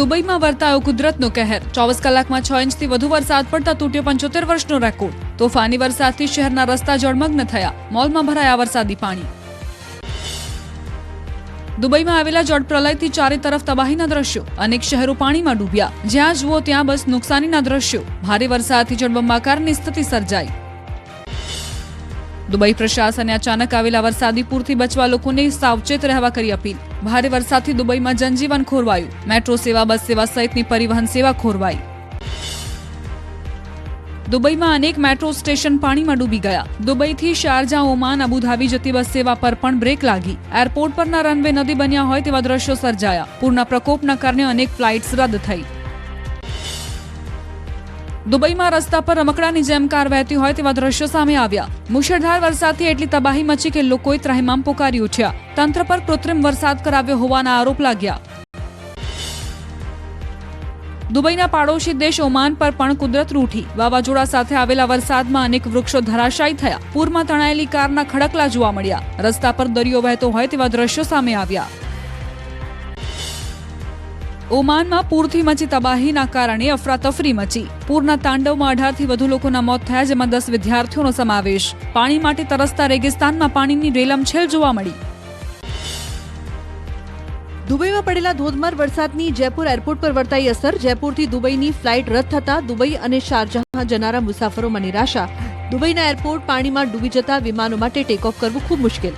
દુબઈમાં વર્તાયો કુદરતનો કહેર. ચોવીસ કલાકમાં છ ઇંચથી વધુ વરસાદ પડતા તૂટ્યો પંચોતેર વર્ષનો રેકોર્ડ. તોફાની વરસાદથી શહેરના રસ્તા જળમગ્ન થયા. મોલમાં ભરાયા વરસાદી પાણી. દુબઈમાં આવેલા જળ પ્રલયથી ચારે તરફ તબાહીના દ્રશ્યો. અનેક શહેરો પાણીમાં ડૂબ્યા. જ્યાં જુઓ ત્યાં બસ નુકસાનીના દ્રશ્યો. ભારે વરસાદથી જળબંબાકારની સ્થિતિ સર્જાઈ. દુબઈ પ્રશાસને અચાનક આવેલા વરસાદી પૂરથી બચવા લોકોને સાવચેત રહેવા કરી અપીલ. ભારે વરસાદથી દુબઈમાં જનજીવન ખોરવાયું. મેટ્રો સેવા, બસ સેવા સહિતની પરિવહન સેવા ખોરવાઈ. દુબઈમાં અનેક મેટ્રો સ્ટેશન પાણીમાં ડૂબી ગયા. દુબઈથી શારજા ઓમાન અબુધાબી જતી બસ સેવા પર પણ બ્રેક લાગી. એરપોર્ટ પરના રનવે નદી બન્યા હોય તેવા દ્રશ્યો સર્જાયા. પૂરના પ્રકોપના કારણે અનેક ફ્લાઇટ્સ રદ થઈ. દુબઈમાં રસ્તા પર રમકડાની જેમ કાર વહેતી હોય તેવા દ્રશ્યો સામે આવ્યા. મુશળધાર વરસાદથી એટલી તબાહી મચી કે લોકોએ ત્રાહિમામ પોકારી ઉઠ્યા. તંત્ર પર કૃત્રિમ વરસાદ કરાવ્યો હોવાના આરોપ લાગ્યા. દુબઈના પાડોશી દેશ ઓમાન પર પણ કુદરત રૂઠી. વાવાઝોડા સાથે આવેલા વરસાદમાં અનેક વૃક્ષો ધરાશાયી થયા. પૂરમાં તણાયેલી કારના ખડકલા જોવા મળ્યા. રસ્તા પર દરિયો વહેતો હોય તેવા દ્રશ્યો સામે આવ્યા. ઓમાનમાં પૂરથી મચી તબાહીના કારણે અફરાતફરી મચી. પૂરના તાંડવમાં અઢારથી વધુ લોકોના મોત થયા, જેમાં દસ વિદ્યાર્થીઓનો સમાવેશ. પાણી માટે તરસતા રેગિસ્તાનમાં પાણીની રેલમછેલ જોવા મળી. દુબઈમાં પડેલા ધોધમાર વરસાદની જયપુર એરપોર્ટ પર વર્તાઈ અસર. જયપુરથી દુબઈની ફ્લાઇટ રદ થતા દુબઈ અને શારજહાં જનારા મુસાફરોમાં નિરાશા. દુબઈના એરપોર્ટ પાણીમાં ડૂબી જતા વિમાનો માટે ટેક ઓફ કરવું ખૂબ મુશ્કેલ.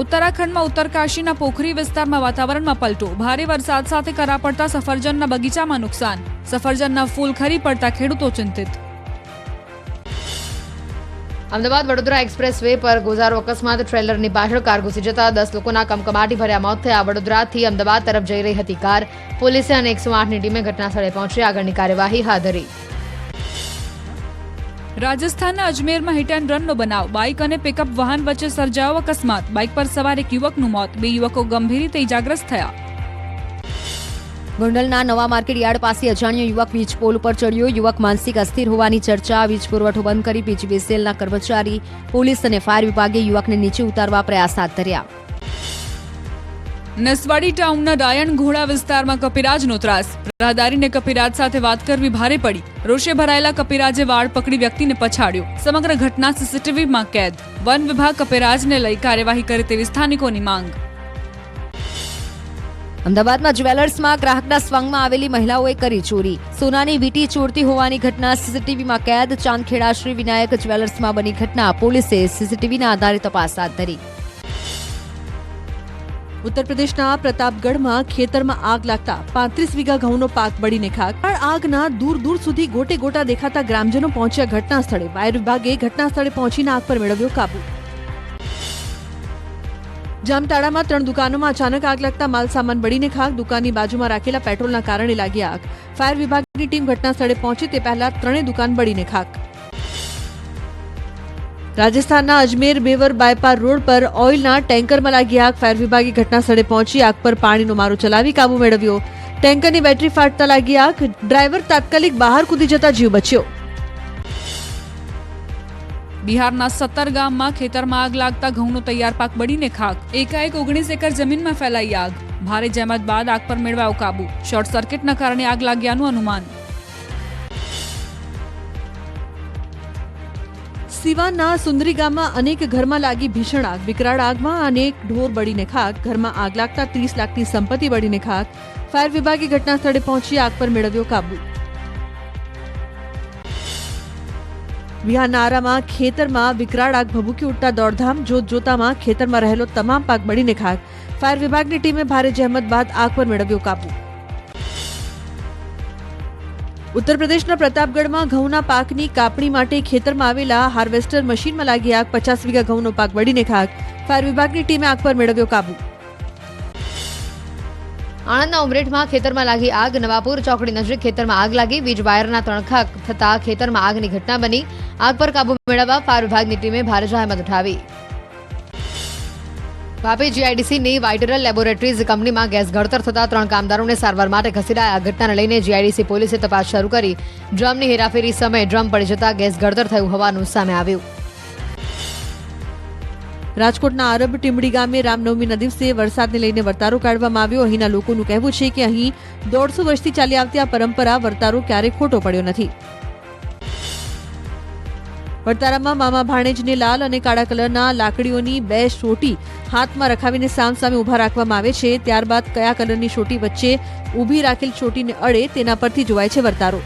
ઉત્તરાખંડમાં ઉત્તરકાશીના પોખરી વિસ્તારમાં વાતાવરણમાં પલટો. ભારે વરસાદ સાથે કરા પડતા સફરજનના બગીચામાં નુકસાન. સફરજનના ફૂલ ખરી પડતા ખેડૂતો ચિંતિત. અમદાવાદ વડોદરા એક્સપ્રેસ વે પર ગોઝારો અકસ્માત. ટ્રેલરની પાછળ કાર ઘૂસી જતા દસ લોકોના કમકમાટી ભર્યા મોત થયા. વડોદરાથી અમદાવાદ તરફ જઈ રહી હતી કાર. પોલીસે અને એકસો આઠની ટીમે ઘટના સ્થળે પહોંચી. આગળની કાર્યવાહી હાથ ધરી. રાજસ્થાનના અજમેરમાં હિટ એન્ડ રનનો બનાવ. બાઇક અને પિકઅપ વાહન વચ્ચે સર્જાયો અકસ્માત. બાઇક પર સવાર એક યુવકનું મોત. બે યુવકો ગંભીર રીતે ઇજાગ્રસ્ત થયા. ગોંડલના નવા માર્કેટ યાર્ડ પાસે અજાણ્યો યુવક વીજ પોલ ઉપર ચડ્યો. યુવક માનસિક અસ્થિર હોવાની ચર્ચા. વીજ પુરવઠો બંધ કરી. પીજીવીસીએલના કર્મચારી, પોલીસ અને ફાયર વિભાગે યુવકને નીચે ઉતારવા પ્રયાસ હાથ ધર્યા. નસવાડી ટાઉનના રાયણ ઘોડા વિસ્તારમાં કપિરાજનો ત્રાસ. રાહદારીને કપિરાજ સાથે વાત કરવી ભારે પડી. રોષે ભરાયેલા કપિરાજે વાળ પકડી વ્યક્તિને પછાડ્યો. સમગ્ર ઘટના સીસીટીવીમાં કેદ. વન વિભાગ કપિરાજને લઈ કાર્યવાહી કરે તેવી સ્થાનિકોની માંગ. અમદાવાદમાં જ્વેલર્સમાં ગ્રાહકના સ્વંગમાં આવેલી મહિલાઓએ કરી ચોરી. સોનાની વીંટી ચોરતી હોવાની ઘટના સીસીટીવીમાં કેદ. ચાંદખેડા શ્રી વિનાયક જ્વેલર્સમાં બની ઘટના. પોલીસે સીસીટીવીના આધારે તપાસ હાથ ધરી. ઉત્તર પ્રદેશના પ્રતાપગઢમાં ખેતરમાં આગ લાગતા પાંત્રીસ વીઘા ઘઉંનો પાક બળીને ખાક. આગના દૂર દૂર સુધી ગોટે ગોટા દેખાતા ગ્રામજનો પહોંચ્યા ઘટના સ્થળે. ફાયર વિભાગે ઘટના સ્થળે પહોંચીને આગ પર મેળવ્યો કાબુ. જામતાડામાં ત્રણ દુકાનોમાં અચાનક આગ લાગતા માલ સામાન બળીને ખાક. દુકાનની બાજુમાં રાખેલા પેટ્રોલના કારણે લાગી આગ. ફાયર વિભાગની ટીમ ઘટના સ્થળે પહોંચી તે પહેલા ત્રણેય દુકાન બળીને ખાક. રાજસ્થાનના અજમેર બેવર બાયપાર રોડ પર ઓઇલના ટેન્કરમાં લાગી આગ. ફાયર વિભાગે ઘટના સ્થળે પહોંચી આગ પર પાણીનો મારો ચલાવી કાબુ મેળવ્યો. ટેન્કરની બેટરી ફાટતા લાગી આગ. ડ્રાઈવર તાત્કાલિક બહાર કૂદી જતા જીવ બચ્યો. બિહારના સત્તર ગામમાં ખેતરમાં આગ લાગતા ઘઉંનો તૈયાર પાક બળીને ખાક. એકાએક ઓગણીસ એકર જમીનમાં ફેલાઈ આગ. ભારે જહેમત બાદ આગ પર મેળવાયો કાબુ. શોર્ટ સર્કિટના કારણે આગ લાગ્યાનું અનુમાન. સિવાનના સુંદરી ગામમાં અનેક ઘરમાં લાગી ભીષણ આગ. વિકરાળ આગમાં અનેક ઢોર બળીને ખાક. ઘરમાં આગ લાગતા ત્રીસ લાખની સંપત્તિ બળીને ખાક. ફાયર વિભાગે ઘટના સ્થળે પહોંચી આગ પર મેળવ્યો કાબુ. બિહારના આરામાં ખેતરમાં વિકરાળ આગ ભભૂકી ઉઠતા દોડધામ જોત જોતામાં ખેતરમાં રહેલો તમામ પાક બળીને ખાક. ફાયર વિભાગની ટીમે ભારે જહેમત બાદ આગ પર મેળવ્યો કાબુ. ઉત્તર પ્રદેશના પ્રતાપગઢમાં ઘઉંના પાકની કાપણી માટે ખેતરમાં આવેલા હાર્વેસ્ટર મશીનમાં લાગી આગ, પચાસ વીઘા ઘઉંનો પાક બળીને ખાક. ફાયર વિભાગની ટીમે આગ પર મેળવ્યો કાબુ. આણંદના ઉમરેઠમાં ખેતરમાં લાગી આગ, નવાપુર ચોકડી નજીક ખેતરમાં આગ લાગી, વીજ વાયરના તણખા થતા ખેતરમાં આગની ઘટના બની. આગ પર કાબુ મેળવવા ફાયર વિભાગની ટીમે ભારે જહેમત ઉઠાવી. વાપી જીઆઈડીસીની વાઇટરલ લેબોરેટરીઝ કંપનીમાં ગેસ ઘડતર થતા ત્રણ કામદારોને સારવાર માટે ખસેડાયા. ઘટનાને લઈને જીઆઈડીસી પોલીસે તપાસ શરૂ કરી. ડ્રમની હેરાફેરી સમયે ડ્રમ પડી જતા ગેસ ગળતર થયું હોવાનું સામે આવ્યું. રાજકોટના આરબ ટીમડી ગામે રામનવમીના દિવસે વરસાદને લઈને વર્તારો કાઢવામાં આવ્યો. અહીંના લોકોનું કહેવું છે કે અહીં દોઢસો વર્ષથી ચાલી આવતી આ પરંપરા વર્તારો ક્યારેય ખોટો પડ્યો નથી. વડતારામાં મામા ભાણેજને લાલ અને કાળા કલરના લાકડીઓની બે શોટી હાથમાં રખાવીને સામસામે ઊભા રાખવામાં આવે છે. ત્યારબાદ કયા કલરની શોટી વચ્ચે ઊભી રાખેલ શોટીને અડે તેના પરથી જોવાય છે વર્તારો.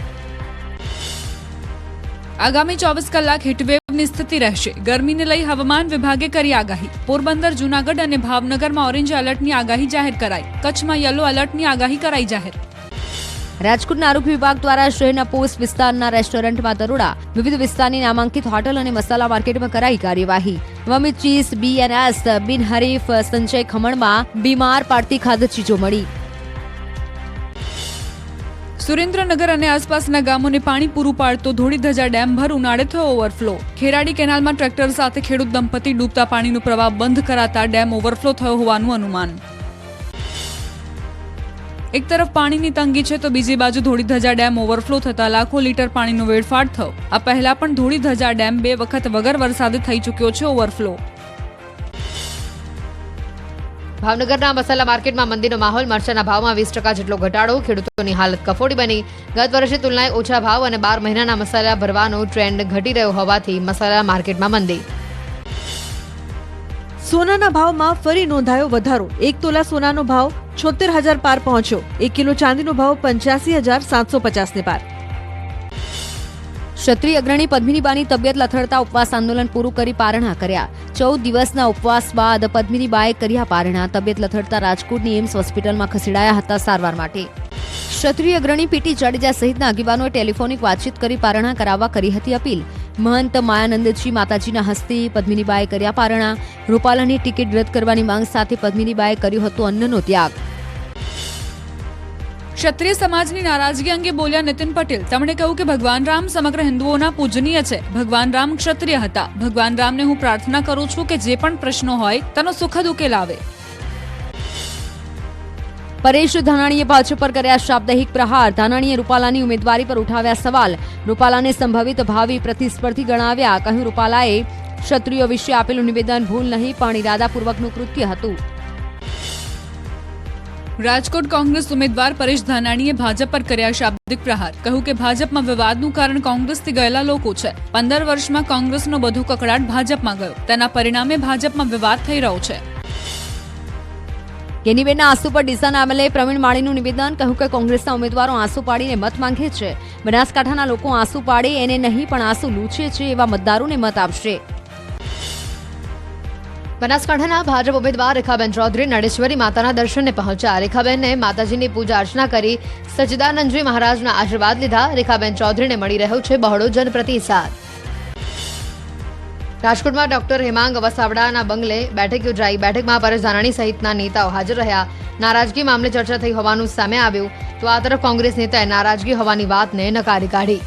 આગામી ચોવીસ કલાક હીટવેવની સ્થિતિ રહેશે. ગરમીને લઈ હવામાન વિભાગે કરી આગાહી. પોરબંદર, જૂનાગઢ અને ભાવનગરમાં ઓરેન્જ એલર્ટની આગાહી જાહેર કરાઈ. કચ્છમાં યલો એલર્ટની આગાહી કરાઈ જાહેર. રાજકોટના આરોગ્ય વિભાગ દ્વારા શહેરના પોસ્ટ વિસ્તારના રેસ્ટોરન્ટમાં દરોડા, વિવિધ વિસ્તારની નામાંકિત હોટલ અને મસાલા માર્કેટમાં કરાઈ કાર્યવાહી. વમિત ચીઝ બીએનએસ બિનહરીફ સંચય ખમણમાં બીમાર પાડતી ખાદ્ય ચીજો મળી. સુરેન્દ્રનગર અને આસપાસના ગામોને પાણી પૂરું પાડતો ધોળીધજા ડેમ ભર ઉનાળે થયો ઓવરફ્લો. ખેરાડી કેનાલમાં ટ્રેક્ટર સાથે ખેડૂત દંપતી ડૂબતા પાણીનો પ્રવાહ બંધ કરાતા ડેમ ઓવરફ્લો થયો હોવાનું અનુમાન. એક તરફ પાણીની તંગી છે તો બીજી બાજુ ધોળીધજા ડેમ ઓવરફ્લો થતા લાખો લીટર પાણીનો વેડફાટ થયો. આ પહેલા પણ ધોળીધજા ડેમ બે વખત વગર વરસાદે થઈ ચૂક્યો છે ઓવરફ્લો. ભાવનગરના મસાલા માર્કેટમાં મંદીનો માહોલ મરચાના ભાવમાં વીસ ટકા જેટલો ઘટાડો ખેડૂતોની હાલત કફોડી બની. ગત વર્ષે તુલનાએ ઓછા ભાવ અને બાર મહિનાના મસાલા ભરવાનો ટ્રેન્ડ ઘટી રહ્યો હોવાથી મસાલા માર્કેટમાં મંદી. સોનાના ભાવમાં ફરી નોંધાયો વધારો. એક તોલા સોનાનો ભાવ છોતેર હજાર પાર પહોંચ્યો. એક કિલો ચાંદીનો ભાવ પંચ્યાસી હજાર સાતસો પચાસને પાર. ક્ષત્રિય અગ્રણી પદ્મિનીબાની તબિયત લથડતા ઉપવાસ આંદોલન પૂરું કરી પારણા કર્યા. ચૌદ દિવસના ઉપવાસ બાદ પદ્મિનીબાએ કર્યા પારણા. તબિયત લથડતા રાજકોટની એમ્સ હોસ્પિટલમાં ખસેડાયા હતા સારવાર માટે. ક્ષત્રિય અગ્રણી પીટી જાડેજા સહિતના આગેવાનોએ ટેલિફોનિક વાતચીત કરી પારણા કરાવવા કરી હતી અપીલ. મહંત માયાનંદજી માતાજીના હસ્તે પદ્મિનીબાએ કર્યા પારણા. રૂપાલાની ટિકિટ રદ કરવાની માંગ સાથે પદ્મિનીબાએ કર્યો હતો અન્નનો ત્યાગ. ક્ષત્રિય સમાજની નારાજગી અંગે બોલ્યા નીતિન પટેલ. તેમણે કહ્યું કે ભગવાન રામ સમગ્ર હિન્દુઓના પૂજનીય છે. ભગવાન રામ ક્ષત્રિય હતા. ભગવાન રામને હું પ્રાર્થના કરું છું કે જે પણ પ્રશ્નો હોય તેનો સુખદ ઉકેલ આવે. પરેશ ધાનાણીએ ભાજપ પર કર્યા શાબ્દિક પ્રહાર. ધાનાણીએ રૂપાલાની ઉમેદવારી પર ઉઠાવ્યા સવાલ. રૂપાલાને સંભવિત ભાવિ પ્રતિસ્પર્ધી ગણાવ્યા. કહ્યું, રૂપાલાએ ક્ષત્રિયો વિશે આપેલું નિવેદન ભૂલ નહીં, પણ ઇરાદાપૂર્વકનું કૃત્ય હતું. રાજકોટ કોંગ્રેસ ઉમેદવાર પરેશ ધાનાણીએ ભાજપ પર કર્યા શાબ્દિક પ્રહાર. કહ્યું કે ભાજપમાં વિવાદનું કારણ કોંગ્રેસથી ગયેલા લોકો છે. પંદર વર્ષમાં કોંગ્રેસનો બધો કકડાટ ભાજપમાં ગયો. તેના પરિણામે ભાજપમાં વિવાદ થઈ રહ્યો છે. ગેનીબેનના આંસુ પર ડીસાના એમએલએ પ્રવીણ માળીનું નિવેદન, કહ્યું કે કોંગ્રેસના ઉમેદવારો આંસુ પાડીને મત માંગે છે. બનાસકાંઠાના લોકો આંસુ પાડે, એને નહીં પણ આંસુ લૂછે છે એવા મતદારોને મત આપશે. બનાસકાંઠાના ભાજપ ઉમેદવાર રેખાબેન ચૌધરી નડેશ્વરી માતાના દર્શને પહોંચ્યા. રેખાબેનને માતાજીની પૂજા અર્ચના કરી સચ્ચિદાનંદજી મહારાજના આશીર્વાદ લીધા. રેખાબેન ચૌધરીને મળી રહ્યો છે બહોળો જનપ્રતિસાદ. રાજકોટમાં ડોક્ટર હેમાંગ વસાવડાના બંગલે બેઠક યોજાઈ. બેઠકમાં પરેશ ધાનાણી સહિતના નેતાઓ હાજર રહ્યા. નારાજગી મામલે ચર્ચા થઈ હોવાનું સામે આવ્યું. તો આ તરફ કોંગ્રેસ નેતાએ નારાજગી હોવાની વાતને નકારી કાઢી.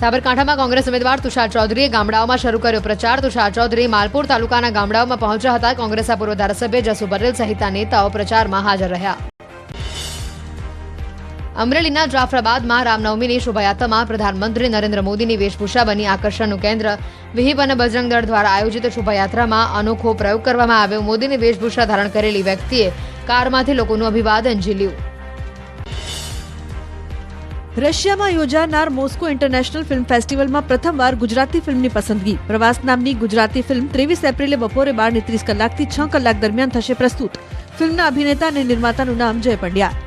સાબરકાંઠામાં કોંગ્રેસ ઉમેદવાર તુષાર ચૌધરીએ ગામડાઓમાં શરૂ કર્યો પ્રચાર. તુષાર ચૌધરી માલપુર તાલુકાના ગામડાઓમાં પહોંચ્યા હતા. કોંગ્રેસના પૂર્વ ધારાસભ્ય જસુ પટેલ સહિતના નેતાઓ પ્રચારમાં હાજર રહ્યા. અમરેલીના જાફરાબાદમાં રામનવમીની શોભાયાત્રામાં પ્રધાનમંત્રી નરેન્દ્ર મોદીની વેશભૂષા બની આકર્ષણનું કેન્દ્ર. વિહિપ અને બજરંગ દળ દ્વારા આયોજિત શોભાયાત્રામાં અનોખો પ્રયોગ કરવામાં આવ્યો. મોદીની વેશભૂષા ધારણ કરેલી વ્યક્તિએ કારમાંથી લોકોનું અભિવાદન ઝીલ્યું. રશિયામાં યોજાનાર મોસ્કો ઇન્ટરનેશનલ ફિલ્મ ફેસ્ટિવલમાં પ્રથમવાર ગુજરાતી ફિલ્મની પસંદગી. પ્રવાસ નામની ગુજરાતી ફિલ્મ ત્રેવીસ એપ્રિલે બપોરે બાર ને ત્રીસ કલાકથી છ કલાક દરમિયાન થશે પ્રસ્તુત. ફિલ્મના અભિનેતા અને નિર્માતાનું નામ જય પંડ્યા.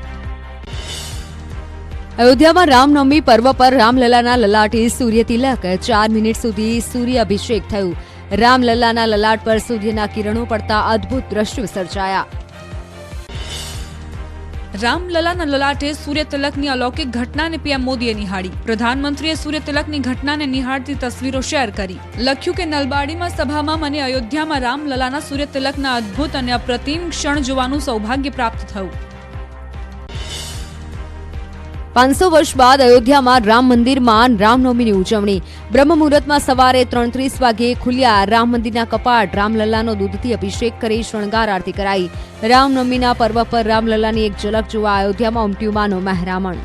અયોધ્યામાં રામનવમી પર્વ પર રામલલાના લલાટે સૂર્ય તિલક ચાર મિનિટ સુધી સૂર્ય અભિષેક થયું. રામલલાના લલાટ પર સૂર્યના કિરણો પડતા અદ્ભુત દ્રશ્યો સર્જાયા. રામલલાના લલાટે સૂર્ય તિલકની અલૌકિક ઘટનાને પીએમ મોદીએ નિહાળી. પ્રધાનમંત્રીએ સૂર્ય તિલકની ઘટનાને નિહાળતી તસવીરો શેર કરી. લખ્યું કે નલબાડીમાં સભામાં મને અયોધ્યામાં રામલલાના સૂર્ય તિલકના અદ્ભુત અને અપ્રતિમ ક્ષણ જોવાનું સૌભાગ્ય પ્રાપ્ત થયું. પાંચસો વર્ષ બાદ અયોધ્યામાં રામ મંદિરમાં રામનવમીની ઉજવણી. બ્રહ્મ મુહૂર્તમાં સવારે ત્રણ ત્રીસ વાગ્યે ખુલ્યા રામ મંદિરના કપાટ રામલલ્લાનો દૂધથી અભિષેક કરી શણગાર આરતી કરાઈ. રામનવમીના પર્વ પર રામલલ્લાની એક ઝલક જોવા અયોધ્યામાં ઉમટ્યું માનો મહેરામણ.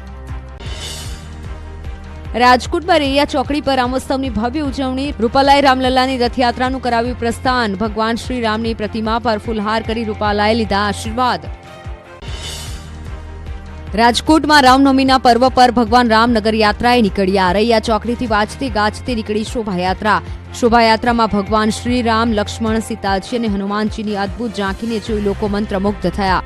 રાજકોટમાં રૈયા ચોકડી પર રામોત્સવની ભવ્ય ઉજવણી. રૂપાલાએ રામલલ્લાની રથયાત્રાનું કરાવ્યું પ્રસ્થાન. ભગવાન શ્રી રામની પ્રતિમા પર ફૂલહાર કરી રૂપાલાએ લીધા આશીર્વાદ. રાજકોટમાં રામનવમીના પર્વ પર ભગવાન રામનગર યાત્રાએ નીકળી આરૈયા ચોકડીથી વાંચતી ગાજતી નીકળી શોભાયાત્રા. શોભાયાત્રામાં ભગવાન શ્રી રામ લક્ષ્મણ, સીતાજી અને હનુમાનજીની અદ્ભુત ઝાંખીને જોઈ લોકો મંત્રમુગ્ધ થયા.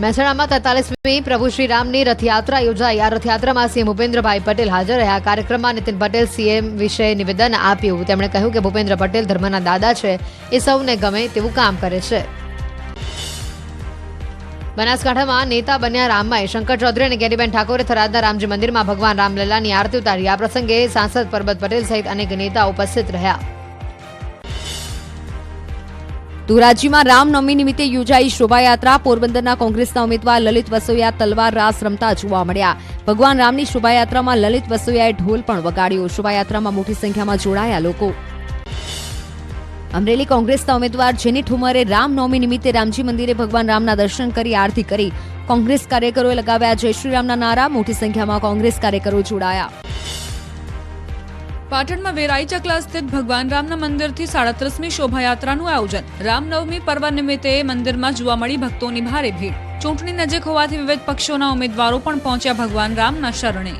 મહેસાણામાં તેતાલીસમી પ્રભુ શ્રી રામની રથયાત્રા યોજાઈ. આ રથયાત્રામાં સીએમ ભૂપેન્દ્રભાઈ પટેલ હાજર રહ્યા. કાર્યક્રમમાં નીતિન પટેલ સીએમ વિશે નિવેદન આપ્યું. તેમણે કહ્યું કે ભૂપેન્દ્ર પટેલ ધર્મના દાદા છે. એ સૌને ગમે તેવું કામ કરે છે. બનાસકાંઠામાં નેતા બન્યા રામભાઈ. શંકર ચૌધરી અને ગેરીબેન ઠાકોરે થરાદના રામજી મંદિરમાં ભગવાન રામલલ્લાની આરતી ઉતારી. આ પ્રસંગે સાંસદ પરબત પટેલ સહિત અનેક નેતા ઉપસ્થિત રહ્યા. ધોરાજીમાં રામનવમી નિમિત્તે યોજાઈ શોભાયાત્રા. પોરબંદરના કોંગ્રેસના ઉમેદવાર લલિત વસોયા તલવાર રાસ રમતા જોવા મળ્યા. ભગવાન રામની શોભાયાત્રામાં લલિત વસોયાએ ઢોલ પણ વગાડ્યો. શોભાયાત્રામાં મોટી સંખ્યામાં જોડાયા લોકો. અમરેલી કોંગ્રેસના ઉમેદવાર જેની ઠુમરે રામનવમી નિમિત્તે રામજી મંદિરે ભગવાન રામના દર્શન કરી આરતી કરી. કોંગ્રેસ કાર્યકરોએ લગાવ્યા જય શ્રી રામના નારા, મોટી સંખ્યામાં કોંગ્રેસ કાર્યકરો જોડાયા. પાટણમાં વેરાઈ ચકલા સ્થિત ભગવાન રામના મંદિરથી સાડત્રીસમી શોભાયાત્રાનું આયોજન. રામનવમી પર્વ નિમિત્તે મંદિરમાં જોવા મળી ભક્તોની ભારે ભીડ. ચૂંટણી નજીક હોવાથી વિવિધ પક્ષોના ઉમેદવારો પણ પહોંચ્યા ભગવાન રામના શરણે.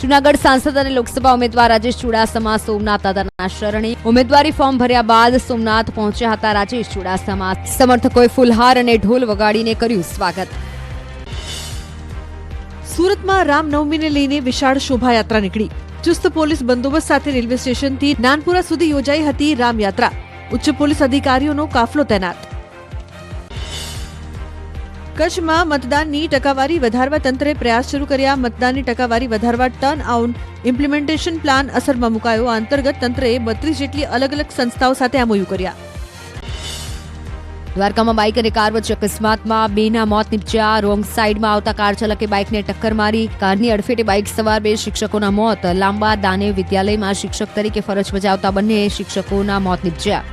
જુનાગઢ સાંસદ અને લોકસભા ઉમેદવાર રાજેશ ચુડાસમા સોમનાથ દાદાના શરણે ઉમેદવારી ફોર્મ ભર્યા બાદ સોમનાથ પહોંચ્યા હતા રાજેશ ચુડાસમા. સમર્થકોએ ફુલહાર અને ઢોલ વગાડીને કર્યું સ્વાગત. સુરતમાં રામનવમીને લઈને વિશાળ શોભાયાત્રા નીકળી. ચુસ્ત પોલીસ બંદોબસ્ત સાથે રેલવે સ્ટેશનથી નાનપુરા સુધી યોજાઈ હતી રામયાત્રા. ઉચ્ચ પોલીસ અધિકારીઓનો કાફલો તૈનાત. કચ્છમાં મતદાનની ટકાવારી વધારવા તંત્રે પ્રયાસ શરૂ કર્યા. મતદાનની ટકાવારી વધારવા ટર્ન આઉટ ઇમ્પ્લિમેન્ટેશન પ્લાન અસરમાં મુકાયો. આ અંતર્ગત તંત્રએ બત્રીસ જેટલી અલગ અલગ સંસ્થાઓ સાથે એમઓયુ કર્યા. દ્વારકામાં બાઇક અને કાર વચ્ચે અકસ્માતમાં બેના મોત નીપજ્યા. રોંગ સાઇડમાં આવતા કાર ચાલકે બાઇકને ટક્કર મારી. કારની અડફેટે બાઇક સવાર બે શિક્ષકોના મોત. લાંબા દાનેવ વિદ્યાલયમાં શિક્ષક તરીકે ફરજ બજાવતા બંને શિક્ષકોના મોત નીપજ્યા.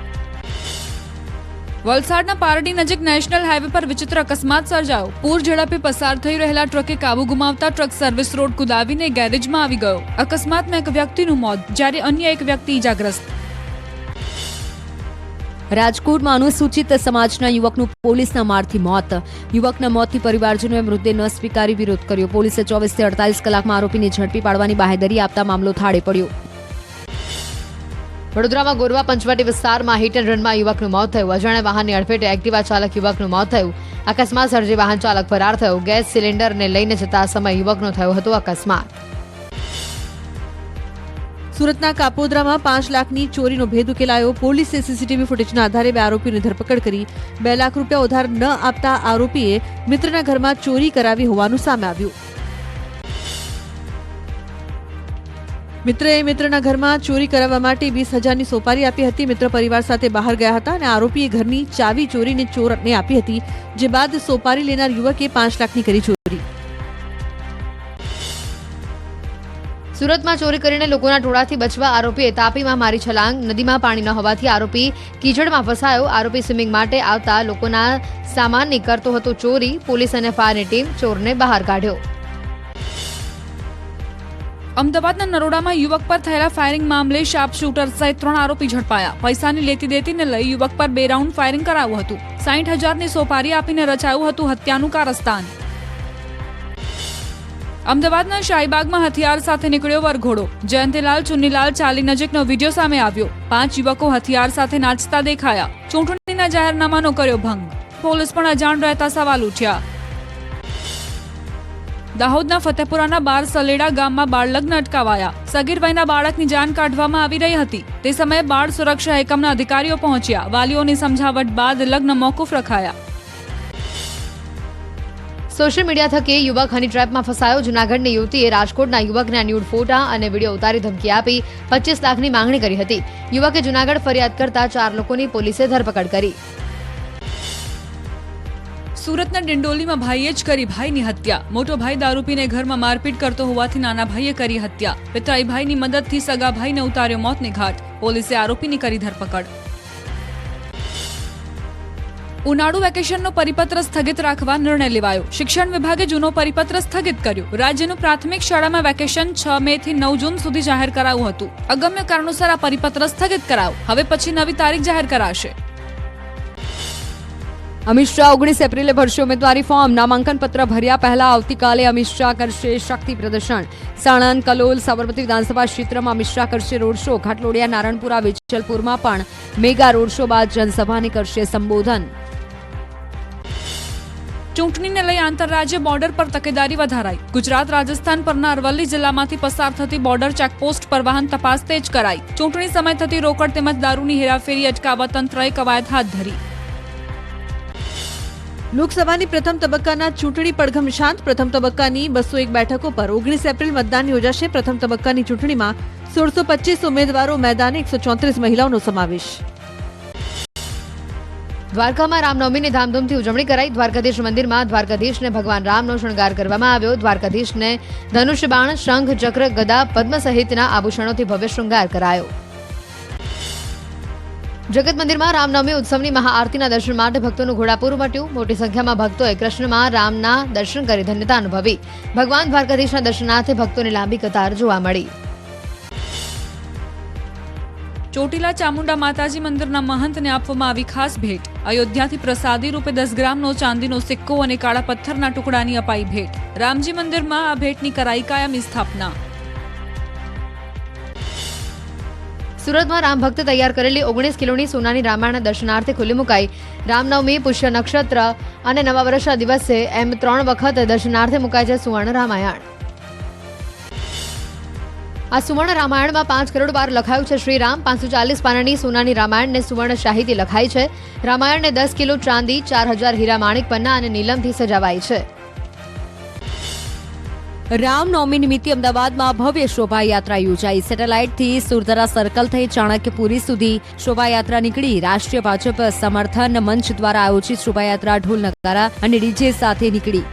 વલસાડના પારડી નજીક નેશનલ હાઈવે પર વિચિત્ર અકસ્માત સર્જાયો. પૂર ઝડપે પસાર થઈ રહેલા ટ્રકે કાબુ ગુમાવતા ટ્રક સર્વિસ રોડ કુદાવીને ગેરેજમાં આવી ગયો. અકસ્માતમાં એક વ્યક્તિનું મોત, જ્યારે અન્ય એક વ્યક્તિ ઈજાગ્રસ્ત. રાજકોટમાં અનુસૂચિત સમાજના યુવકનું પોલીસના મારથી મોત. યુવકના મોતથી પરિવારજનોએ મૃતદેહ ન સ્વીકારી વિરોધ કર્યો. પોલીસે ચોવીસથી અડતાલીસ કલાકમાં આરોપીને ઝડપી પાડવાની બાહેદરી આપતા મામલો થાળે પડ્યો. વડોદરામાં ગોરવા પંચવાટી વિસ્તારમાં હિટ એન્ડ રનમાં યુવકનું મોત થયું. અજાણ્યા વાહનની અડફેટે એક્ટિવા ચાલક યુવકનું મોત થયું. અકસ્માત સર્જી વાહન ચાલક ફરાર થયો. ગેસ સિલિન્ડરને લઈને જતા સમય યુવકનો થયો હતો અકસ્માત. સુરતના કાપોદ્રામાં પાંચ લાખની ચોરીનો ભેદ ઉકેલાયો. પોલીસે સીસીટીવી ફૂટેજના આધારે બે આરોપીની ધરપકડ કરી. બે લાખ રૂપિયા ઉધાર ન આપતા આરોપીએ મિત્રના ઘરમાં ચોરી કરાવી હોવાનું સામે આવ્યું. મિત્રએ મિત્રના ઘરમાં ચોરી કરાવવા માટે વીસ હજારની સોપારી આપી હતી. મિત્ર પરિવાર સાથે બહાર ગયા હતા અને આરોપીએ ઘરની ચાવી ચોરીને ચોરને આપી હતી, જે બાદ સોપારી લેનાર યુવકે પાંચ લાખની કરી ચોરી. સુરતમાં ચોરી કરીને લોકોના ટોળાથી બચવા આરોપીએ તાપીમાં મારી છલાંગ નદીમાં પાણી ન હોવાથી આરોપી કીચડમાં ફસાયો. આરોપી સ્વિમિંગ માટે આવતા લોકોના સામાનની કરતો હતો ચોરી. પોલીસ અને ફાયરની ટીમ ચોરને બહાર કાઢ્યો. અમદાવાદના નરોડામાં યુવક પર થયેલા ફાયરિંગ મામલે શાર્પ શૂટર સહિત ત્રણ આરોપી ઝડપાયા. પૈસાની લેતી દેતીને લઈ યુવક પર બે રાઉન્ડ ફાયરિંગ કરાયું હતું. સાઠ હજારની સોપારી આપીને રચાયું હતું હત્યાનું કારસ્તાન. અમદાવાદના શાહીબાગમાં હથિયાર સાથે નીકળ્યો વરઘોડો. જયંતિલાલ, ચુન્નીલાલ ચાલી નજીકનો વીડિયો સામે આવ્યો. પાંચ યુવકો હથિયાર સાથે નાચતા દેખાયા. ચૂંટણીના જાહેરનામાનો કર્યો ભંગ. પોલીસ પણ અજાણ રહેતા સવાલ ઉઠ્યા. દાહોદના ફતેપુરાના બાર સલેડા ગામમાં બાળલગ્ન અટકાવાયા. સગીરભાઈના બાળકની જાન કાઢવામાં આવી રહી હતી. તે સમયે બાળ સુરક્ષા એકમના અધિકારીઓ પહોંચ્યા. વાલીઓની સમજાવટ બાદ લગ્ન મોકૂફ રખાયા. સોશિયલ મીડિયા થકી યુવક હની ટ્રેપમાં ફસાયો. જૂનાગઢની યુવતીએ રાજકોટના યુવકના ન્યૂડ ફોટા અને વીડિયો ઉતારી ધમકી આપી પચીસ લાખની માંગણી કરી હતી. યુવકે જૂનાગઢ ફરિયાદ કરતા ચાર લોકોની પોલીસે ધરપકડ કરી. સુરતના ડિંડોલીમાં ભાઈએ જ કરી ભાઈની હત્યા. મોટો ભાઈ દારૂ પીને ઘરમાં મારપીટ કરતો હોવાથી નાના ભાઈએ કરી હત્યા. પિતરાઈ ભાઈની મદદથી સગા ભાઈને ઉતાર્યો મોતને ઘાટ. પોલીસે આરોપીની કરી ધરપકડ. ઉનાળુ વેકેશનનો પરિપત્ર સ્થગિત રાખવા નિર્ણય લેવાયો. શિક્ષણ વિભાગે જૂનો પરિપત્ર સ્થગિત કર્યો. રાજ્યનું પ્રાથમિક શાળામાં વેકેશન છ મે થી નવ જૂન સુધી જાહેર કરાયું હતું. અગમ્ય કારણોસર આ પરિપત્ર સ્થગિત કરાવ હવે પછી નવી તારીખ જાહેર કરાશે. અમિત શાહ ઓગણીસ એપ્રિલે ભરશે ઉમેદવારી ફોર્મ નામાંકન પત્ર ભર્યા પહેલા આવતીકાલે અમિત શાહ કરશે શક્તિ પ્રદર્શન. સાણંદ, કલોલ, સાબરમતી વિધાનસભા ક્ષેત્રમાં અમિત શાહ કરશે રોડ શો. ઘાટલોડિયા, નારણપુરા વેચલપુરમાં પણ મેગા રોડ શો બાદ જનસભાને કરશે સંબોધન. ચૂંટણીને લઈ આંતરરાજ્ય બોર્ડર પર તકેદારી વધારાઈ. ગુજરાત, રાજસ્થાન પરના અરવલ્લી જિલ્લામાંથી પસાર થતી બોર્ડર ચેકપોસ્ટ પર વાહન તપાસ તેજ કરાઈ. ચૂંટણી સમય થતી રોકડ તેમજ દારૂની હેરાફેરી અટકાવવા તંત્રએ કવાયત હાથ ધરી. લોકસભાની પ્રથમ તબક્કાના ચૂંટણી પડઘમ શાંત. પ્રથમ તબક્કાની બસો એક બેઠકો પર ઓગણીસ એપ્રિલ મતદાન યોજાશે. પ્રથમ તબક્કાની ચૂંટણીમાં સોળસો પચીસ ઉમેદવારો મેદાને એકસો ચોત્રીસ મહિલાઓનો સમાવેશ. દ્વારકામાં રામનવમીની ધામધૂમથી ઉજવણી કરાઈ. દ્વારકાધીશ મંદિરમાં દ્વારકાધીશને ભગવાન રામનો શણગાર કરવામાં આવ્યો. દ્વારકાધીશને ધનુષ્યબાણ, શંખ, ચક્ર, ગદા, પદ્મ સહિતના આભૂષણોથી ભવ્ય શૃંગાર કરાયો. જગત મંદિરમાં રામનવમી ઉત્સવની મહાઆરતીના દર્શન માટે ભક્તોનું ઘોડાપુર મટ્યું મોટી સંખ્યામાં ભક્તોએ કૃષ્ણમાં રામના દર્શન કરી ધન્યતા અનુભવી. ભગવાન દ્વારકાધીશના દર્શનાર્થે ભક્તોની લાંબી કતાર જોવા મળી. ચોટીલા ચામુંડા માતાજી મંદિરના મહંતને આપવામાં આવી ખાસ ભેટ. અયોધ્યાથી પ્રસાદી રૂપે દસ ગ્રામનો ચાંદીનો સિક્કો અને કાળા પથ્થરના ટુકડાની અપાઈ ભેટ. રામજી મંદિરમાં આ ભેટની કરાઈ કાયમી સ્થાપના. સુરતમાં રામ ભક્ત તૈયાર કરેલી ઓગણીસ કિલોની સોનાની રામાયણ દર્શનાર્થે ખુલ્લી મુકાઈ. રામનવમી, પુષ્ય નક્ષત્ર અને નવા વર્ષના દિવસે એમ ત્રણ વખત દર્શનાર્થે મુકાય છે સુવર્ણ રામાયણ. આ સુવર્ણ રામાયણમાં પાંચ કરોડ વાર લખાયું છે શ્રી રામ પાંચસો ચાલીસ પાનાની સોનાની રામાયણને સુવર્ણ શાહીથી લખાઈ છે. રામાયણને દસ કિલો ચાંદી, ચાર હજાર હીરા માણિક પન્ના અને નીલમથી સજાવાઈ છે. રામનવમી નિમિત્તે અમદાવાદમાં ભવ્ય શોભાયાત્રા યોજાઈ. સેટેલાઇટથી સુરધરા સર્કલ થઈ ચાણક્યપુરી સુધી શોભાયાત્રા નીકળી. રાષ્ટ્રીય ભાજપ સમર્થન મંચ દ્વારા આયોજિત શોભાયાત્રા ઢોલ નગારા અને ડીજે સાથે નીકળી.